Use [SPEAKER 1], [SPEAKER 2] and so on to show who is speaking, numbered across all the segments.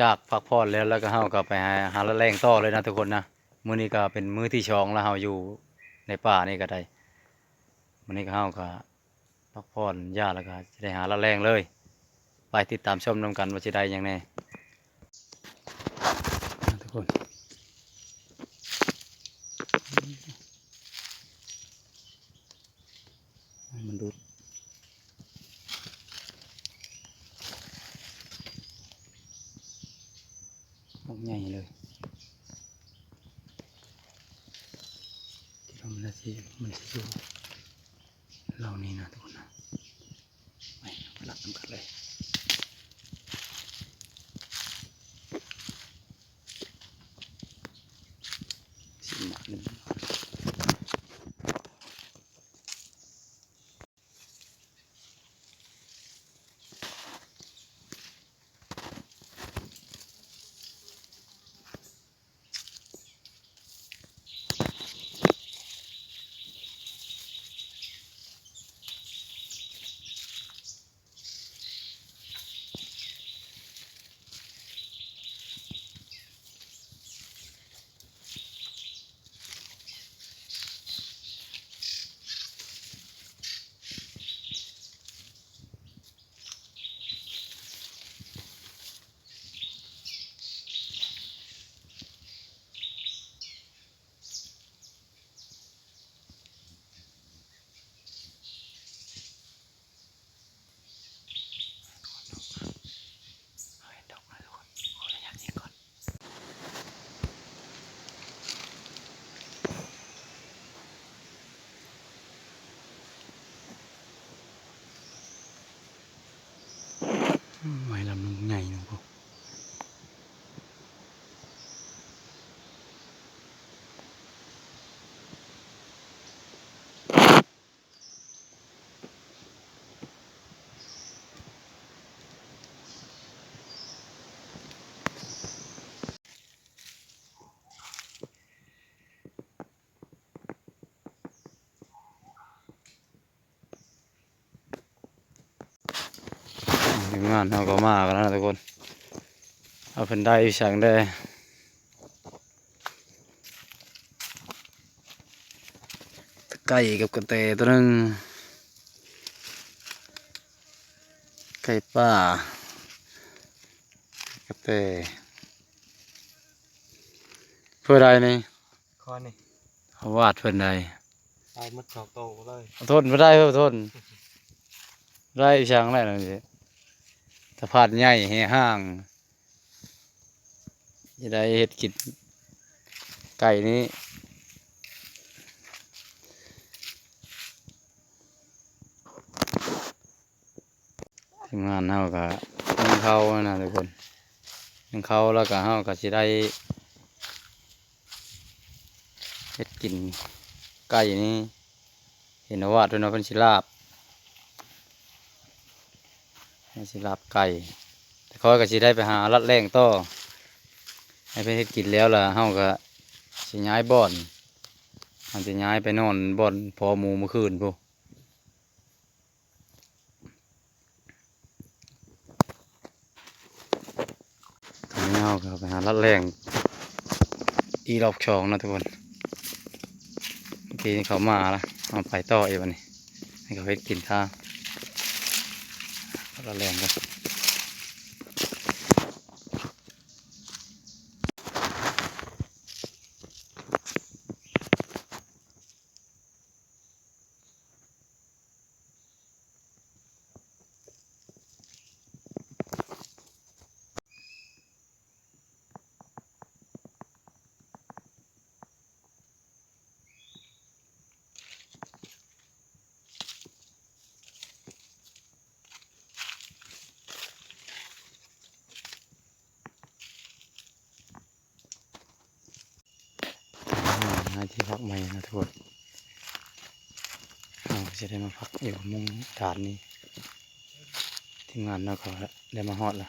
[SPEAKER 1] จากพักผ่อนแล้วแล้วก็เฮาก็ไปหาหาละแรงต่อเลยนะทุกคนนะมื้อนี้ก็เป็นมื้อที่ชองแล้วเฮาอยู่ในป่านี่ก็ได้มื้อนี้ก็เฮาก็พักผ่อนยาแล้วก็จะได้หาละแรงเลย ไปติดตามชมนํกันว่าสิได้หยังแน่นะทุกคนให้มันดูด มก ใหญ่เลย ที่เรามันจะมันจะอยู่เรานี่นะทุกคนนะไปหลักน้ำกันเลยสิบาทหนึ่งเอาให้ดอกนะทุกคนขออนุญาตยิงก่อนอืมไม่ลำนึงใหญ่หนึ่งพวก ที มงานเราก็มากันแล้วนะทุกคน เอาเพิ่นได้อีสังได้ไก่กับกระเตตัวหนึงไก่ป่ากระเตเพื่อใดนี่
[SPEAKER 2] คอนี่
[SPEAKER 1] เขาวาดเพื่อนใด
[SPEAKER 2] ตายมัดสองโตเลย
[SPEAKER 1] ทนไม่ได้เพื่อทน ได้อีสังได้เลยสิ สะพานใหญ่แห่ห้างจะได้เห็ดกินไก่นี้ทีมงานเฮาก็นึ่งเขานะทุกคนนึ่งเขาแล้วก็เฮาก็สิได้เฮ็ดกินไก่นี้เห็นว่าด้วยเนาะเพิ่นสิลาบ สิลาบไก่แต่เขาก็สิได้ไปหาลัดแรงต่อให้เพิ่นเฮ็ดกินแล้วล่ะเฮาก็สิย้ายบ่อนอันสิย้ายไปนอนบ่อนพอหมูเมื่อคืนพุตอนนี้เราก็ไปหาลัดแรงอีรอบชองนะทุกคนเมื่อกี้นี่เขามาแล้วเอาไปต่ออีกวันนี้ให้เขาไปกินข้าว ละแรงกันหาที่พักใหม่นะทุกคนเราจะได้มาพักอยู่มุงฐานนี้ ทีมงานเราก็ได้มาฮอดละ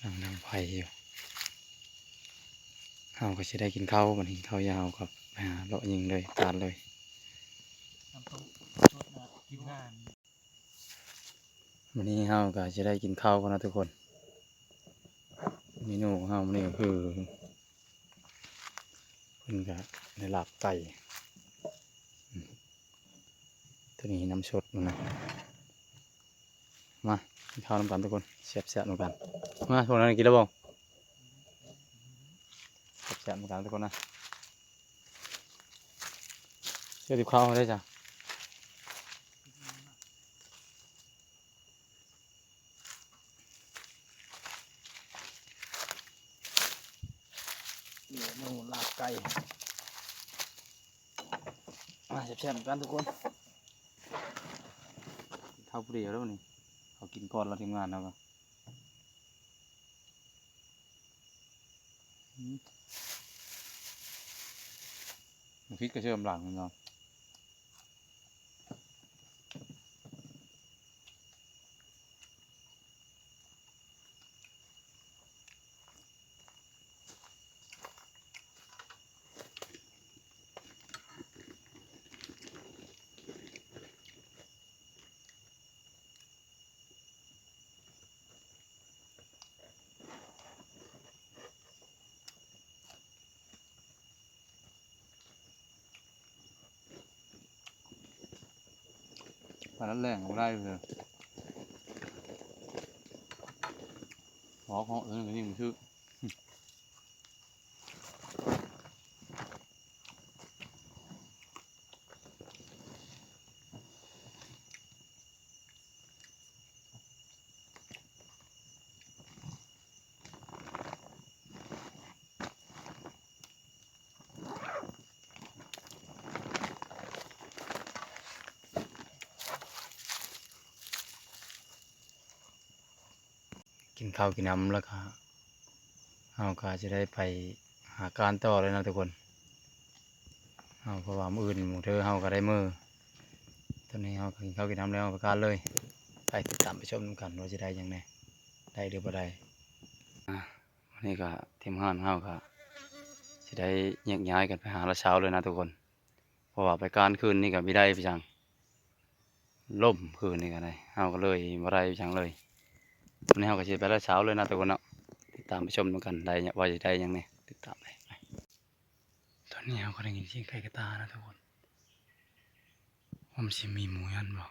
[SPEAKER 1] กำลังนั่งไฟอยู่เราก็จะได้กินข้าวบันนี้ข้าวยาวกับไปหาเลาะยิงเลยตาดเลย
[SPEAKER 2] น้ำต้มกินงาน
[SPEAKER 1] วันนี้เราก็จะได้กินข้าวกันนะทุกคนเมนูของเฮานี่ก็คือเพิ่นก็ในลาบไก่ตัวนี้น้ำสดนะมาข้าวน้ำกันทุกคนเสียบๆน้ำกันมาพวกนั้นกินแล้วบ่แซ่บๆน้ำกันทุกคนนะเชื่อติบข้าวได้จ้ะ เดี๋ยวนู ลาบไก่มาแซ่บๆเหมือนกันทุกคนข้าวเปรี้ยวแล้วนี่เขากินก่อนเราทีมงานนะวะพริกกระเชื่อมหลังเนาะ ปลาละแรงเอาได้เลยหอกเหาะเออนี่มันชื่อ ข้าวกินน้ำแล้วก็เราก็จะได้ไปหาการต่อเลยนะทุกคนเอาเพราะว่ามืออื่นหมู่เธอเราก็ได้มือตอนนี้เรากินข้าวกินน้ำแล้วเราการเลย ไปติดตามไปชมกันว่าจะได้ยังไงได้หรือบ่ได้อะวันนี้ก็ทีมงานเราก็จะได้แยกย้ายกันไปหาละเช้าเลยนะทุกคน เพราะว่าไปการคืนนี่ก็ไม่ได้พี่จังล่มคืนนี่ก็ได้เราก็เลยบ่ได้พี่จังเลย วันนี้เราก็จะไปแล้วเช้าเลยนะทุกคนเนาะติดตามไปชมกันได้เนี่ยว่าจะได้ยังไงติดตามไปไปตอนนี้เราก็ได้ยินเสียงไก่กระตานะทุกคนผมันจะมีหมูยันบอก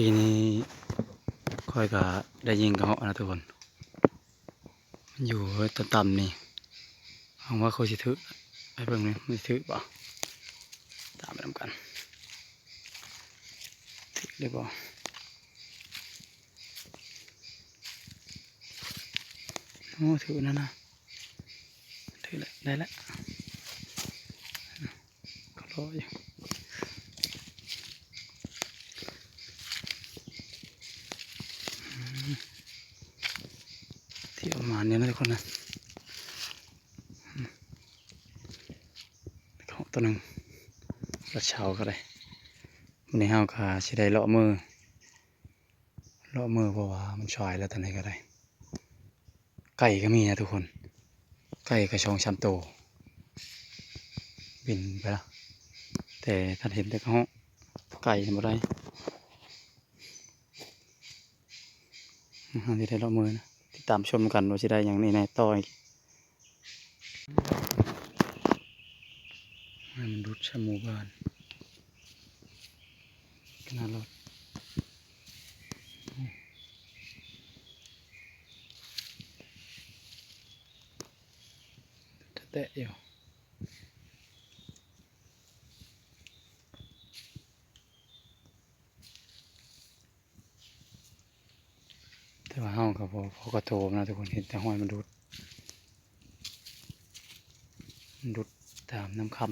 [SPEAKER 1] ปีนี้ค่อยก็ได้ยิงกระเหาะนะทุกคนอยู่ต่ำๆนี่หวังว่าเขาสิถือไปเบิ่งนี่มันสิถือเปล่าตามไปทำกันเดี๋ยวบอกโอ้ถือนั่นนะถือแล้วได้แล้วก็รออยู่อืมที่ประ มาณนี้นะทุกคนนะเขาตัวหนึ่งกระเช้าก็ได้วันนี้เฮาก็สิได้เลาะมือเลาะมือเพราะว่ามันชอยแล้วตอนนี้ก็ได้ ไก่ก็มีนะทุกคน ไก่กระชองชามโต บินไปแล้วแต่ท่านเห็นแต่เขาไก่บ่ได้เฮาสิได้เลาะมือนะ ตามชมกันว่าจะได้อย่างนี้ในต่อยมันดูดชมูบ้านขนาดรถแตะอยู่แต่ว่าห้องก็ พอพอกระโถมนะทุกคนเห็นแต่ห้อยมันดูดมันดูดตามน้ำคำ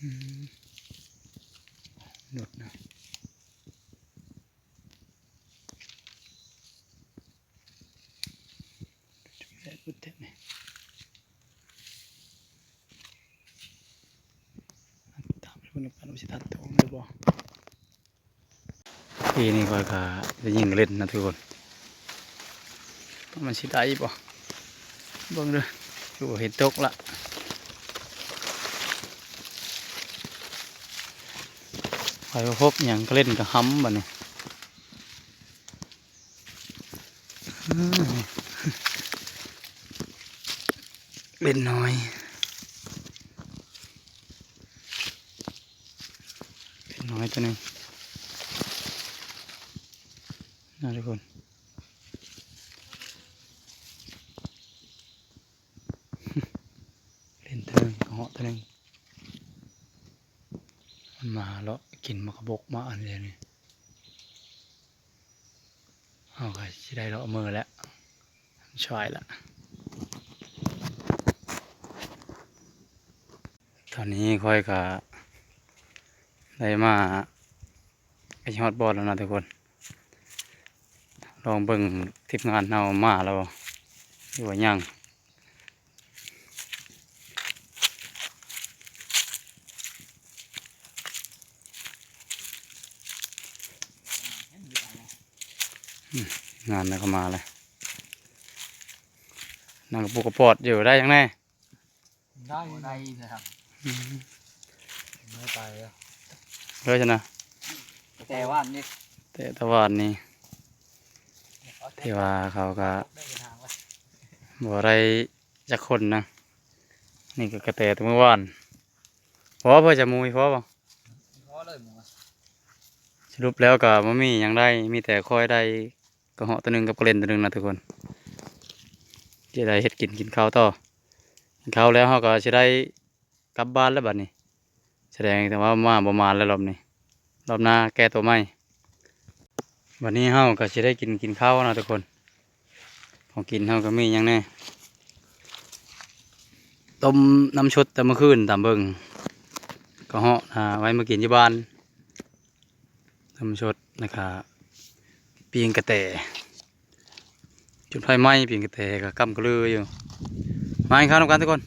[SPEAKER 1] อืมหลุดนะจุดแรกหลุดเต็มเลยตามไปคนละกันว่าสิทันตัวหรือบ่ ทีนี้ก็จะจะยิงเล่นนะทุกคนมันสิได้บ่เบิ่งเด้อยู่เห็นตกละไปพบอย่างเล่นกับห้ำบ่เนี่ยเล่นน้อยเล่นน้อยตัวนึง นะทุกคนเล่นตัวหนึงเหาะตัวหนึงมันมาแล้วกินมากระบกมาอันเดียวนี่เอาไปสิได้เราเมือแล้วช่วยละตอนนี้ค่อยกะได้มาไอฮอตบอลแล้วนะทุกคน ลองเบิ่งทีมงานเอามาแล้วอยู่ว่ายังงานแล้วก็มาเลยนั่งกระปุกกระปอดอยู่ได้ยังไง
[SPEAKER 2] ได้ได้นะครับไม่ไปแล้ว
[SPEAKER 1] เลิกชนะ
[SPEAKER 2] แต่ว่านี่
[SPEAKER 1] แต่ตะวันนี่ ที่ว่าเขาก็
[SPEAKER 2] ได้ทางว่า
[SPEAKER 1] บ่ได้จักคนนะ นี่ก็กระแตตัวเมื่อวานพอเพื่อจะมุยพอบ่
[SPEAKER 2] พอเลยหมู
[SPEAKER 1] สรุปแล้วก็บ่มีหยังได้มีแต่คอยได้กระเหาะตัวหนึงกับกระเล่นตัวหนึงนะทุกคนจะได้เฮ็ดกินกินข้าวต่อกินข้าวแล้วเขาก็สิได้กลับบ้านแล้วบัดนี้ แสดงแต่ว่ามาประมาณแล้วรอบนี้รอบหน้าแก้ตัวใหม่ วันนี้เฮาก็สิได้กินกินข้าวนะทุกคน ของกินเฮาก็มีหยังแน่ต้มน้ำชุดแต่เมื่อคืนตามเบิงก็เหาะอ่าไว้มากินที่บ้านน้ำชุดนะครับปีงกระแตจุดไฟไหม้ปีงกระแตก็กำกระลืออยู่มาอีกครั้งกันทุกคน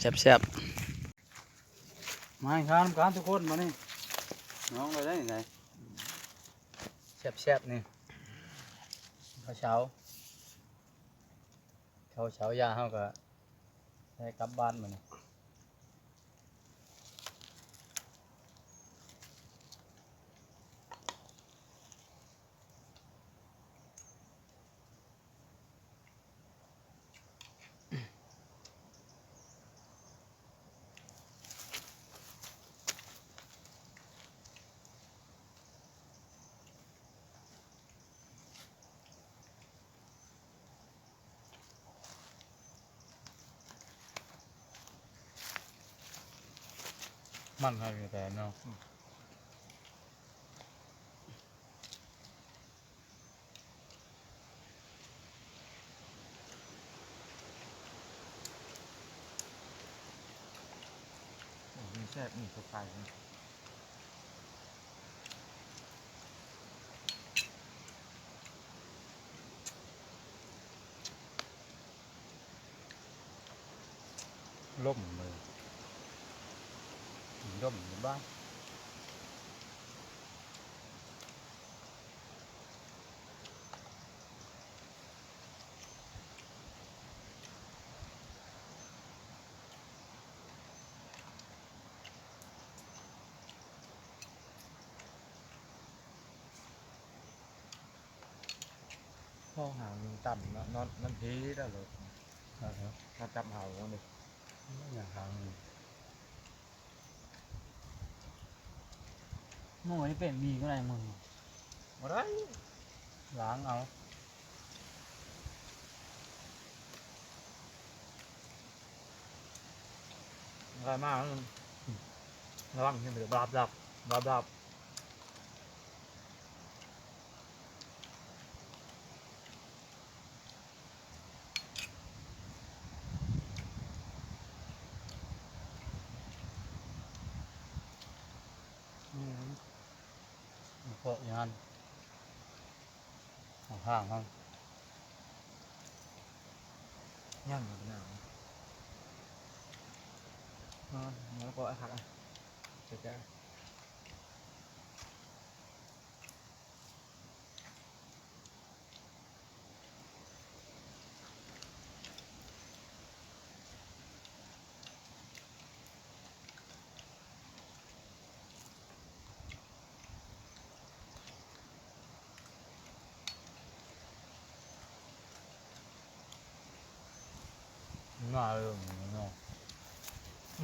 [SPEAKER 1] แซ่บๆมาอีกครั้งกันทุกคนมานี่น้องเลยได้ยังไง แซ่บๆนี่ข้าวเช้าข้าวเช้ายาเขาก็ได้กลับบ้านมานี่ มันให้มีแต่เนาะ
[SPEAKER 2] โอ้มีแซ่บมีตัวไก่
[SPEAKER 1] ล่มเล ยล่มอยู่บ้านห้องหางต่ำเนาะนอนมันพีได้เลยถ้าจับเหาเลยอย่างหาง
[SPEAKER 2] หมูนี่เป็นมีก็ได้มึง
[SPEAKER 1] มาได้ล้างเอาอะไรมากมันระวังที่มันจะบาบดับบาบดับอืมพวกอย่างนั้นห่างๆห้อง
[SPEAKER 2] ย่างอยู่หนาว อ๋อแล้วก็หั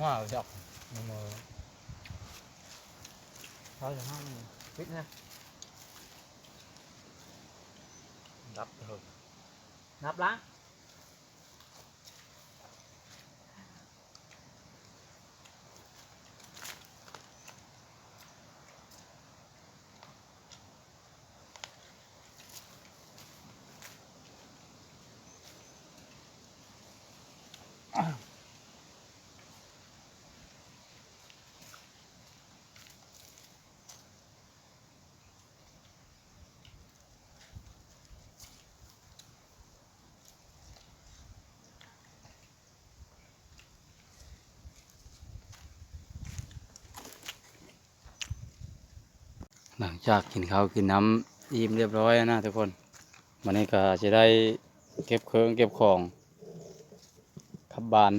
[SPEAKER 2] กอะเจะจะ
[SPEAKER 1] มาเรื่องเนาะมาจับมันมา
[SPEAKER 2] เขาจะ หลัง
[SPEAKER 1] จากกินข้าวกินน้ำอิ่มเรียบร้อยนะทุกคนวันนี้ก็จะได้เก็บเครื่องเก็บของขับบาน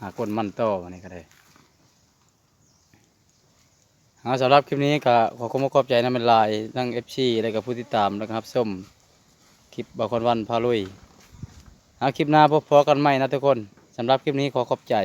[SPEAKER 1] หาคนมั่นต่อวันนี้ก็ได้เอาสำหรับคลิปนี้ก็ขอขอบคุณขอบใจนะเป็นลายทั้งเอฟซีและก็ผู้ติดตามแล้วก็ครับส้มคลิปบางคนวันพาลุยเอาคลิปหน้าพบพอกันใหม่นะทุกคนสำหรับคลิปนี้ขอขอบใจ